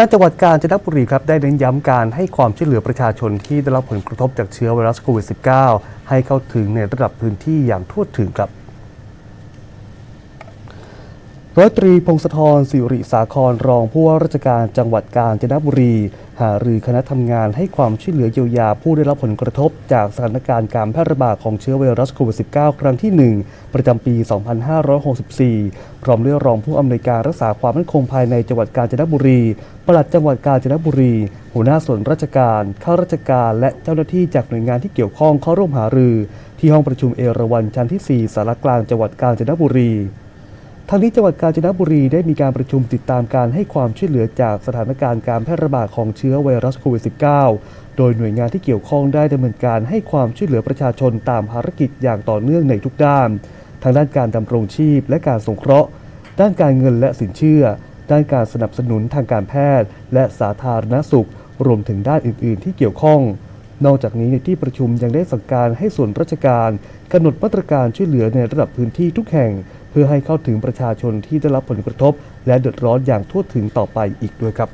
ด้านจังหวัดกาญจนบุรีครับได้เน้นย้ำการให้ความช่วยเหลือประชาชนที่ได้รับผลกระทบจากเชื้อไวรัสโควิด -19 ให้เข้าถึงในระดับพื้นที่อย่างทั่วถึงครับ ร้อยตรีพงศธรสิริสาครรองผู้ว่าราชการจังหวัดกาญจนบุรี หารือคณะทำงานให้ความช่วยเหลือเยียวยาผู้ได้รับผลกระทบ จากสถานการณ์การแพร่ระบาดของเชื้อไวรัสโควิด -19 ครั้งที่ 1 ประจำปี 2564 พร้อมด้วยรองผู้อำนวยการรักษาความมั่นคงภายในจังหวัดกาญจนบุรีปลัดจังหวัดกาญจนบุรี หัวหน้าส่วนราชการ ข้าราชการ และเจ้าหน้าที่จากหน่วยงานที่เกี่ยวข้องเข้าร่วมหารือ ที่ห้องประชุมเอราวัณชั้นที่ 4สารกลางจังหวัดกาญจนบุรี ทางนี้จังหวัดกาญจนบุรีได้มีการประชุมติดตามการให้ความช่วยเหลือจากสถานการณ์การแพร่ระบาดของเชื้อไวรัสโควิด -19 โดยหน่วยงานที่เกี่ยวข้องได้ดำเนินการให้ความช่วยเหลือประชาชนตามภารกิจอย่างต่อเนื่องในทุกด้าน ทางด้านการดำรงชีพและการสงเคราะห์ ด้านการเงินและสินเชื่อ ด้านการสนับสนุนทางการแพทย์ และสาธารณสุข รวมถึงด้านอื่น ๆ ที่เกี่ยวข้องนอกจากนี้ในที่ประชุมยังได้สั่งการให้ส่วนราชการกำหนดมาตรการช่วยเหลือในระดับพื้นที่ทุกแห่ง เพื่อให้เข้าถึงประชาชนที่ได้รับผลกระทบ และเดือดร้อนอย่างทั่วถึงต่อไปอีกด้วยครับ